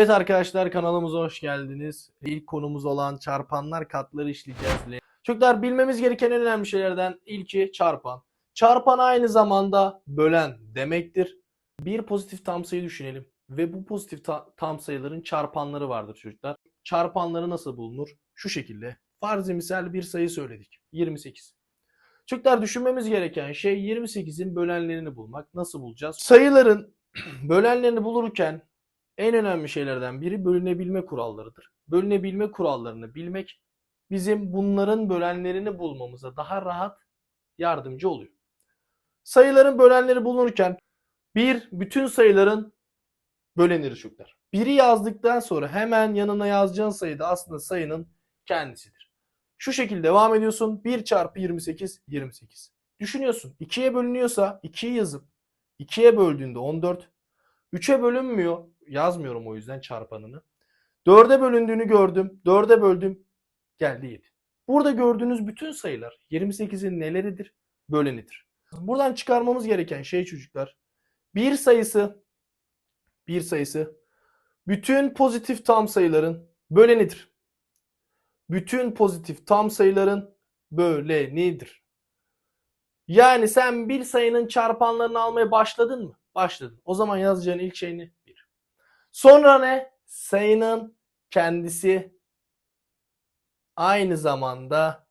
Evet arkadaşlar kanalımıza hoş geldiniz. İlk konumuz olan çarpanlar katları işleyeceğiz. Çocuklar bilmemiz gereken en önemli şeylerden ilki çarpan. Çarpan aynı zamanda bölen demektir. Bir pozitif tam sayı düşünelim ve bu pozitif ta- tam sayıların çarpanları vardır çocuklar. Çarpanları nasıl bulunur? Şu şekilde. Farz-ı misal bir sayı söyledik. 28. Çocuklar düşünmemiz gereken şey 28'in bölenlerini bulmak. Nasıl bulacağız? Sayıların bölenlerini bulurken en önemli şeylerden biri bölünebilme kurallarıdır. Bölünebilme kurallarını bilmek bizim bunların bölenlerini bulmamıza daha rahat yardımcı oluyor. Sayıların bölenleri bulunurken bir bütün sayıların böleniri çocuklar. Biri yazdıktan sonra hemen yanına yazacağın sayı da aslında sayının kendisidir. Şu şekilde devam ediyorsun. 1 çarpı 28 28. Düşünüyorsun. 2'ye bölünüyorsa 2'yi yazıp 2'ye böldüğünde 14. 3'e bölünmüyor. Yazmıyorum o yüzden çarpanını. 4'e bölündüğünü gördüm. 4'e böldüm. Geldi 7. Burada gördüğünüz bütün sayılar 28'in neleridir? Bölenidir. Buradan çıkarmamız gereken şey çocuklar. Bir sayısı bir sayısı bütün pozitif tam sayıların bölenidir. Bütün pozitif tam sayıların bölenidir. Yani sen bir sayının çarpanlarını almaya başladın mı? Başladın. O zaman yazacağın ilk şey ne? 1. Sonra ne? Sayının kendisi aynı zamanda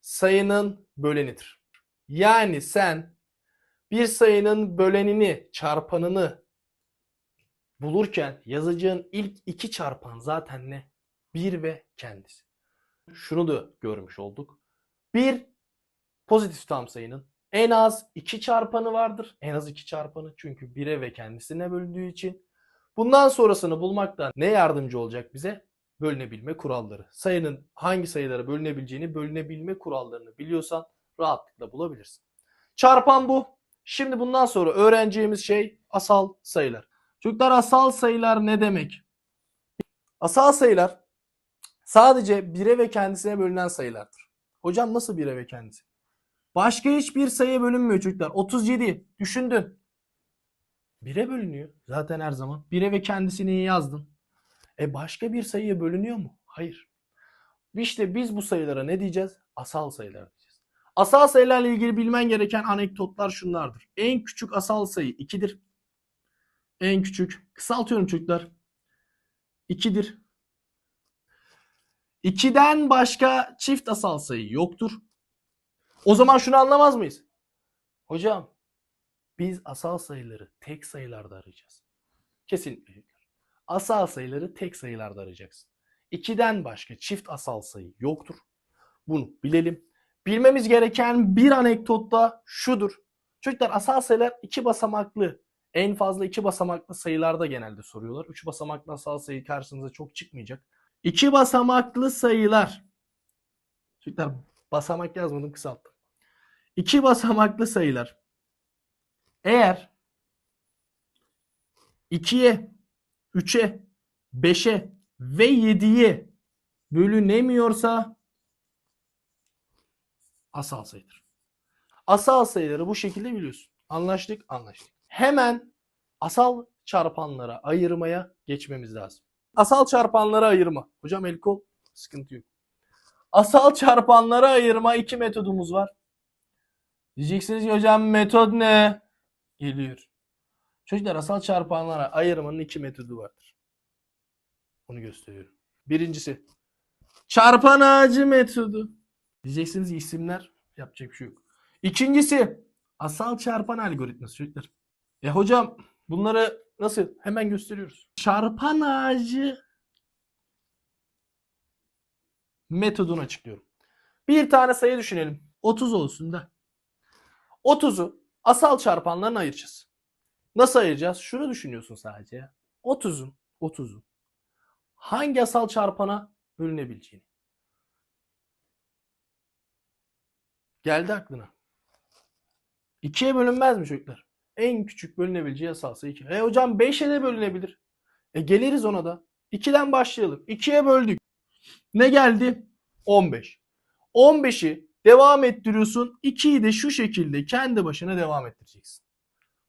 sayının bölenidir. Yani sen bir sayının bölenini, çarpanını bulurken yazacağın ilk iki çarpan zaten ne? 1 ve kendisi. Şunu da görmüş olduk. Bir pozitif tam sayının en az 2 çarpanı vardır. En az 2 çarpanı çünkü 1'e ve kendisine bölündüğü için. Bundan sonrasını bulmakta ne yardımcı olacak bize? Bölünebilme kuralları. Sayının hangi sayılara bölünebileceğini, bölünebilme kurallarını biliyorsan rahatlıkla bulabilirsin. Çarpan bu. Şimdi bundan sonra öğreneceğimiz şey asal sayılar. Çocuklar asal sayılar ne demek? Asal sayılar sadece 1'e ve kendisine bölünen sayılardır. Hocam nasıl 1'e ve kendisi? Başka hiçbir sayıya bölünmüyor çocuklar. 37 düşündün. 1'e bölünüyor zaten her zaman. 1'e ve kendisini yazdın. E başka bir sayıya bölünüyor mu? Hayır. İşte biz bu sayılara ne diyeceğiz? Asal sayılar diyeceğiz. Asal sayılarla ilgili bilmen gereken anekdotlar şunlardır. En küçük asal sayı 2'dir. En küçük. Kısaltıyorum çocuklar. 2'dir. 2'den başka çift asal sayı yoktur. O zaman şunu anlamaz mıyız? Hocam biz asal sayıları tek sayılarda arayacağız. Kesinlikle. Asal sayıları tek sayılarda arayacaksın. 2'den başka çift asal sayı yoktur. Bunu bilelim. Bilmemiz gereken bir anekdot da şudur. Çocuklar asal sayılar iki basamaklı. En fazla iki basamaklı sayılarda genelde soruyorlar. Üç basamaklı asal sayı karşınıza çok çıkmayacak. İki basamaklı sayılar. Çocuklar basamak yazmadım kısalttım. İki basamaklı sayılar. Eğer 2'ye, 3'e, 5'e ve 7'ye bölünemiyorsa asal sayıdır. Asal sayıları bu şekilde biliyorsun. Anlaştık, anlaştık. Hemen asal çarpanlara ayırmaya geçmemiz lazım. Asal çarpanlara ayırma. Hocam el kol sıkıntı yok. Asal çarpanlara ayırma iki metodumuz var. Diyeceksiniz ki hocam metod ne? Geliyor. Çocuklar asal çarpanlara ayırmanın iki metodu vardır. Onu gösteriyorum. Birincisi çarpan ağacı metodu. Diyeceksiniz isimler yapacak bir şey yok. İkincisi asal çarpan algoritması çocuklar. E hocam bunları nasıl? Hemen gösteriyoruz. Çarpan ağacı metodunu açıklıyorum. Bir tane sayı düşünelim. 30 olsun da. 30'u asal çarpanlarına ayıracağız. Nasıl ayıracağız? Şunu düşünüyorsun sadece. ya. 30'un 30'un hangi asal çarpana bölünebileceğini. Geldi aklına. 2'ye bölünmez mi çocuklar? En küçük bölünebileceği asal sayı 2. E hocam 5'e de bölünebilir. E geliriz ona da. 2'den başlayalım. 2'ye böldük. Ne geldi? 15. 15'i devam ettiriyorsun. 2'yi de şu şekilde kendi başına devam ettireceksin.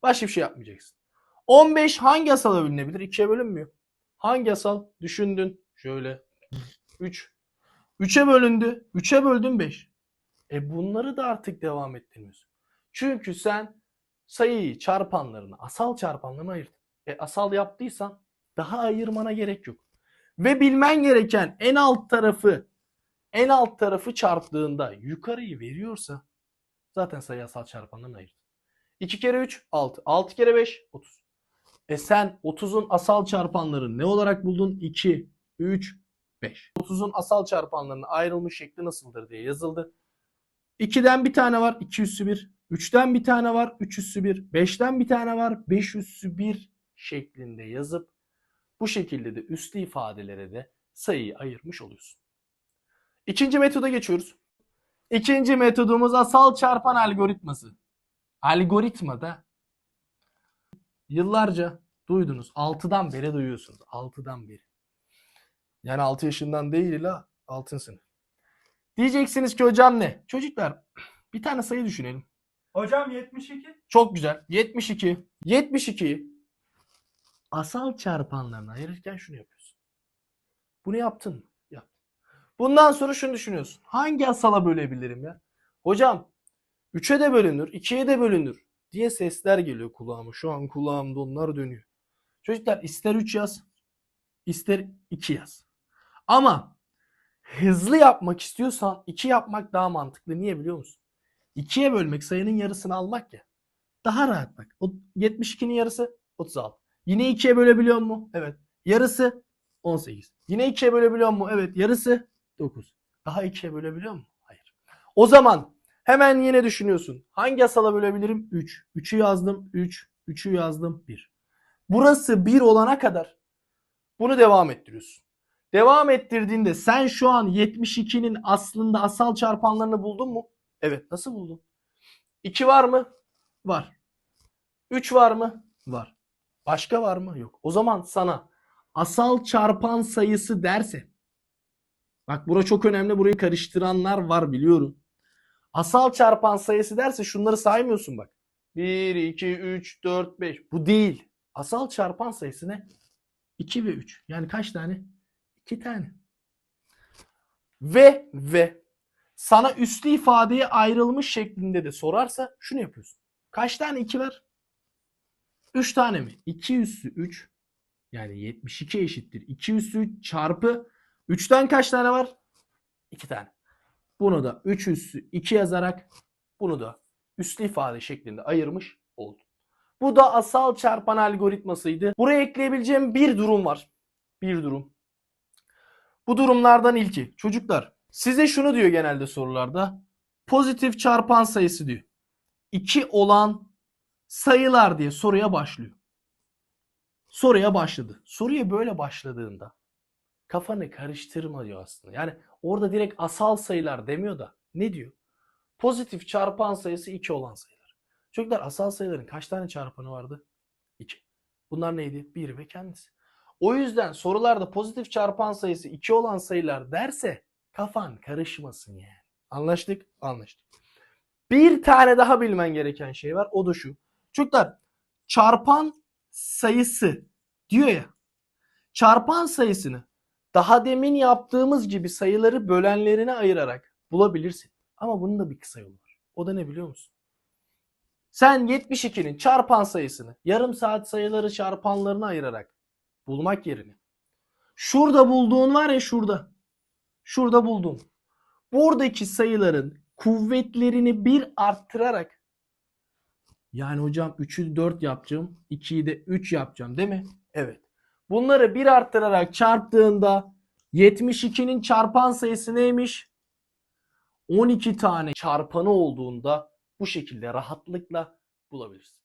Başka bir şey yapmayacaksın. 15 hangi asala bölünebilir? 2'ye bölünmüyor. Hangi asal? Düşündün. Şöyle. 3. 3'e bölündü. 3'e böldün 5. E bunları da artık devam ettirmiyorsun. Çünkü sen sayıyı çarpanlarını, asal çarpanlarını ayırdın. E asal yaptıysan daha ayırmana gerek yok. Ve bilmen gereken en alt tarafı en alt tarafı çarptığında yukarıyı veriyorsa zaten sayı asal çarpanlarını ayırdın. 2 kere 3 6. 6 kere 5 30. E sen 30'un asal çarpanları ne olarak buldun? 2, 3, 5. 30'un asal çarpanlarının ayrılmış şekli nasıldır diye yazıldı. 2'den bir tane var 2 üssü 1. 3'ten bir tane var 3 üssü 1. 5'ten bir tane var 5 üssü 1 şeklinde yazıp bu şekilde de üslü ifadelere de sayıyı ayırmış oluyorsun. İkinci metoda geçiyoruz. İkinci metodumuz asal çarpan algoritması. Algoritmada yıllarca duydunuz. 6'dan beri duyuyorsunuz. 6'dan beri. Yani 6 yaşından değil ha 6. sınıf. Diyeceksiniz ki hocam ne? Çocuklar bir tane sayı düşünelim. Hocam 72. Çok güzel. 72. 72'yi asal çarpanlarına ayırırken şunu yapıyorsun. Bunu yaptın mı? Bundan sonra şunu düşünüyorsun. Hangi asala bölebilirim ya? Hocam 3'e de bölünür, 2'ye de bölünür diye sesler geliyor kulağıma. Şu an kulağımda onlar dönüyor. Çocuklar ister 3 yaz, ister 2 yaz. Ama hızlı yapmak istiyorsan 2 yapmak daha mantıklı. Niye biliyor musun? 2'ye bölmek sayının yarısını almak ya. Daha rahat bak. O 72'nin yarısı 36. Yine 2'ye bölebiliyor mu? Evet. Yarısı 18. Yine 2'ye bölebiliyor mu? Evet. Yarısı 9. Daha 2'ye bölebiliyor mu? Hayır. O zaman hemen yine düşünüyorsun. Hangi asala bölebilirim? 3. 3'ü yazdım. 3. 3'ü yazdım. 1. Burası 1 olana kadar bunu devam ettiriyorsun. Devam ettirdiğinde sen şu an 72'nin aslında asal çarpanlarını buldun mu? Evet. Nasıl buldun? 2 var mı? Var. 3 var mı? Var. Başka var mı? Yok. O zaman sana asal çarpan sayısı derse bak bura çok önemli. Burayı karıştıranlar var biliyorum. Asal çarpan sayısı derse şunları saymıyorsun bak. 1, 2, 3, 4, 5. Bu değil. Asal çarpan sayısı ne? 2 ve 3. Yani kaç tane? 2 tane. Ve ve sana üslü ifadeye ayrılmış şeklinde de sorarsa şunu yapıyorsun. Kaç tane 2 var? 3 tane mi? 2 üssü 3 yani 72 eşittir. 2 üssü 3 çarpı 3'ten kaç tane var? 2 tane. Bunu da 3 üssü 2 yazarak bunu da üslü ifade şeklinde ayırmış oldum. Bu da asal çarpan algoritmasıydı. Buraya ekleyebileceğim bir durum var. Bir durum. Bu durumlardan ilki. Çocuklar size şunu diyor genelde sorularda. Pozitif çarpan sayısı diyor. 2 olan sayılar diye soruya başlıyor. Soruya başladı. Soruya böyle başladığında kafanı karıştırma diyor aslında. Yani orada direkt asal sayılar demiyor da ne diyor? Pozitif çarpan sayısı 2 olan sayılar. Çocuklar asal sayıların kaç tane çarpanı vardı? 2. Bunlar neydi? 1 ve kendisi. O yüzden sorularda pozitif çarpan sayısı 2 olan sayılar derse kafan karışmasın yani. Anlaştık? Anlaştık. Bir tane daha bilmen gereken şey var. O da şu. Çocuklar çarpan sayısı diyor ya. Çarpan sayısını daha demin yaptığımız gibi sayıları bölenlerine ayırarak bulabilirsin. Ama bunun da bir kısa yolu var. O da ne biliyor musun? Sen 72'nin çarpan sayısını yarım saat sayıları çarpanlarına ayırarak bulmak yerine şurada bulduğun var ya şurada. Şurada bulduğun. Buradaki sayıların kuvvetlerini bir arttırarak yani hocam 3'ü 4 yapacağım. 2'yi de 3 yapacağım değil mi? Evet. Bunları bir arttırarak çarptığında 72'nin çarpan sayısı neymiş? 12 tane çarpanı olduğunda bu şekilde rahatlıkla bulabilirsin.